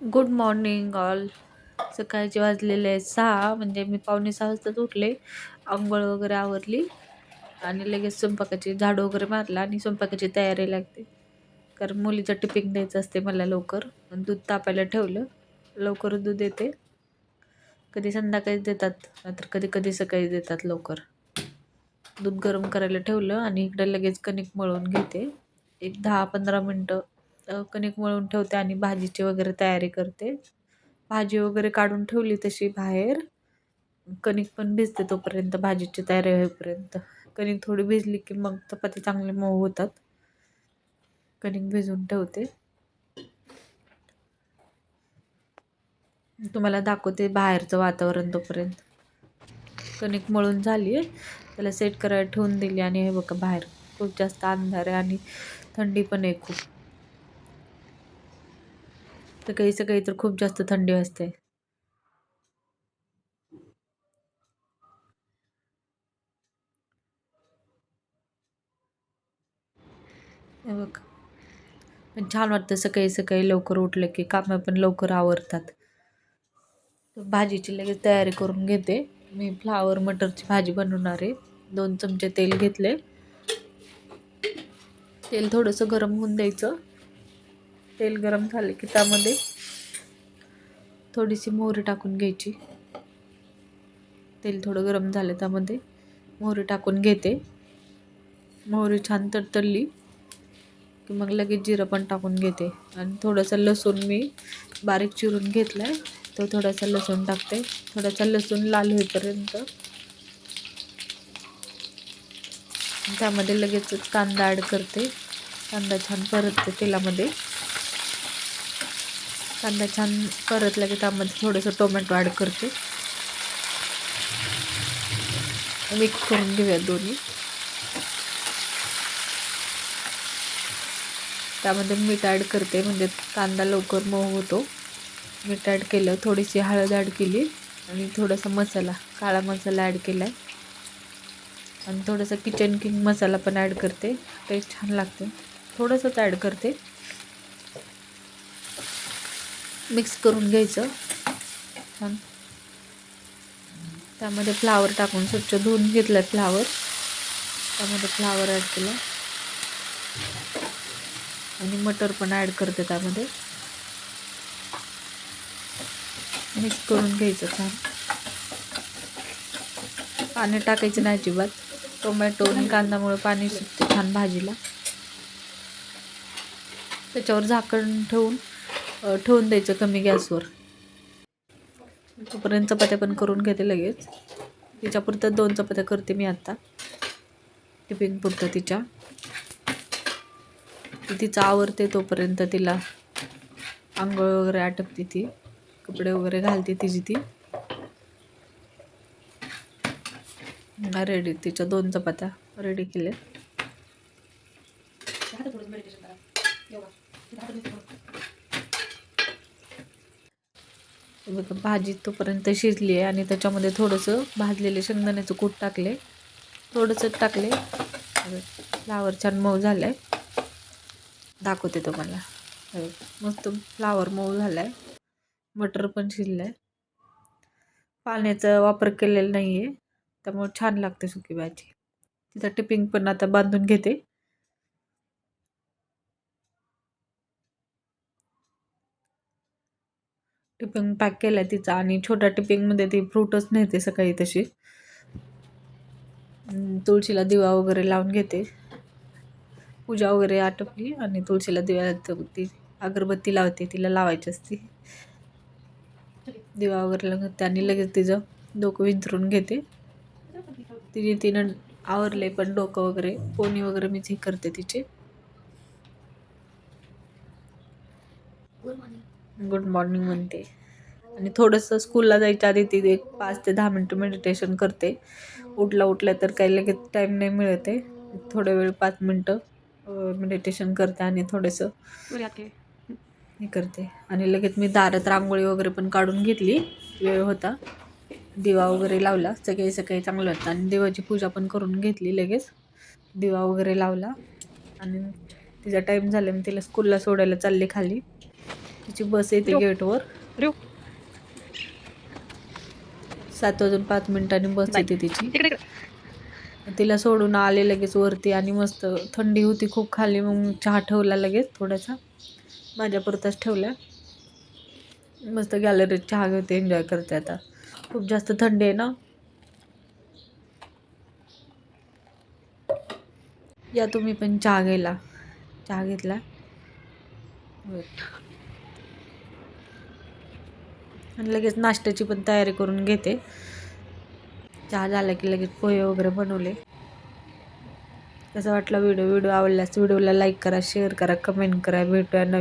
Good morning all. सकाळचे वाजलेले आहे सहा म्हणजे मी पावणे सहा वाजताच उठले. आंघोळ वगैरे आवरली आणि लगेच स्वयंपाकाची झाडू वगैरे मारला आणि स्वयंपाकाची तयारी लागते. कारण मुलीचं टिपिंग द्यायचं असते मला लवकर. दूध तापायला ठेवलं. लवकर दूध येते. कधी संध्याकाळीच देतात नाहीतर कधी कधी सकाळी देतात लवकर. दूध गरम करायला ठेवलं आणि इकडे लगेच कणिक मळून घेते. एक दहा पंधरा मिनटं कणिक मळून ठेवते आणि भाजीची वगैरे तयारी करते. भाजी वगैरे काढून ठेवली तशी बाहेर. कणिक पण भिजते तोपर्यंत भाजीची तयारी होईपर्यंत. कणिक थोडी भिजली की मग चपाती चांगले मऊ होतात. कणिक भिजवून ठेवते. तुम्हाला दाखवते बाहेरचं वातावरण तोपर्यंत. कणिक मळून झाली आहे. त्याला सेट करायला ठेवून दिली आणि हे बघा बाहेर खूप जास्त अंधार आहे आणि थंडी पण आहे खूप. तर काही सकाळी तर खूप जास्त थंडी असते. बघ. पण छान वाटतं सकाळी सकाळी लवकर उठलं की कामं पण लवकर आवरतात. भाजीची लगेच तयारी करून घेते. मी फ्लावर मटरची भाजी बनवणार आहे. दोन चमचे तेल घेतले. तेल थोडंसं गरम होऊन द्यायचं. तेल गरम झाले की त्यामध्ये थोडीशी मोहरी टाकून घ्यायची. तेल थोडं गरम झालं त्यामध्ये मोहरी टाकून घेते. मोहरी छान तडतडली की मग लगेच जिरं पण टाकून घेते. आणि थोडंसं लसूण मी बारीक चिरून घेतलं आहे तो थोडासा लसूण टाकते. थोडासा लसूण लाल होईपर्यंत. त्यामध्ये लगेच कांदा ॲड करते. कांदा छान परतते तेलामध्ये. कांदा छान परतला की त्यामध्ये थोडंसं टोमॅटो ॲड करते. मिक्स करून घेऊया दोन्ही. त्यामध्ये मीठ ॲड करते म्हणजे कांदा लवकर मऊ होतो. मीठ ॲड केलं थोडीशी हळद ॲड केली आणि थोडासा मसाला काळा मसाला ॲड केला आहे आणि थोडासा किचन किंग मसाला पण ॲड करते टेस्ट छान लागते. थोडंसंच ॲड करते. मिक्स करून घ्यायचं. छान. त्यामध्ये फ्लावर टाकून स्वच्छ धुवून घेतलं आहे फ्लावर. त्यामध्ये फ्लावर ॲड केलं. आणि मटर पण ॲड करते त्यामध्ये. मिक्स करून घ्यायचं छान. पाणी टाकायचं नाही अजिबात. टोमॅटो आणि कांदामुळे पाणी सुटते छान भाजीला. त्याच्यावर झाकण ठेवून ठेवून द्यायचं कमी गॅसवर. तोपर्यंत चपात्या पण करून घेते लगेच. तिच्यापुरतं दोन चपात्या करते मी आत्ता टिफिन पुरतं तिच्या. तिचं आवरते तोपर्यंत तिला. आंघोळ वगैरे आटपते ती. कपडे वगैरे घालते तिची ती. रेडी तिच्या दोन चपात्या रेडी केल्या बघा भाजी तोपर्यंत शिजली आहे आणि त्याच्यामध्ये थोडंसं भाजलेले शेंगदाण्याचं कूट टाकले. थोडंसं टाकले. फ्लावर छान मऊ झालं आहे दाखवते तुम्हाला. मस्त फ्लावर मऊ झाला आहे मटर पण शिजलं आहे पाण्याचा वापर केलेला नाही आहे त्यामुळे छान लागते सुकी भाजी. तिचा टिपिंग पण आता बांधून घेते. टिपिंग पॅक केला आहे तिचा आणि छोट्या टिपिंगमध्ये ती फ्रूटच नेते सकाळी तशी. तुळशीला दिवा वगैरे लावून घेते. पूजा वगैरे आटपली आणि तुळशीला दिवा ती अगरबत्ती लावते तिला लावायची असते. दिवा वगैरे लागते आणि लगेच तिचं डोकं विंचरून घेते. तिने तिनं आवरले पण डोकं वगैरे पोनी वगैरे मीच हे करते तिचे. गुड मॉर्निंग म्हणते. आणि थोडंसं स्कूलला जायच्या आधी ती एक पाच ते दहा मिनटं मेडिटेशन करते. उठला उठल्या तर काही लगेच टाईम नाही मिळते. थोडा वेळ पाच मिनटं मेडिटेशन करते आणि थोडंसं हे करते. आणि लगेच मी दारात रांगोळी वगैरे पण काढून घेतली. वेळ होता. दिवा वगैरे लावला. सकाळी सकाळी चांगलं होतं. आणि देवाची पूजा पण करून घेतली लगेच. दिवा वगैरे लावला. आणि तिचा टाईम झाला. मी तिला स्कूलला सोडायला चालले खाली. तिची बस येते. गेटवर. सात वाजून पाच मिनिटांनी बस. येते तिची. तिला सोडून आले लगेच वरती आणि मस्त थंडी होती खूप खाली मग चहा ठेवला लगेच थोडासा. माझ्यापुरताच ठेवला. मस्त गॅलरीत चहा घेते एन्जॉय करते आता. खूप जास्त थंडी आहे ना. या तुम्ही पण चहा घ्यायला. चहा घेतला. आणि लगेच नाश्त्याची पण तयारी करून घेते. चहा झाला की लगेच पोहे वगैरे बनवले. कसं वाटलं व्हिडिओ? व्हिडिओ आवडल्यास व्हिडिओला लाईक करा शेअर करा कमेंट करा. भेटूया नवीन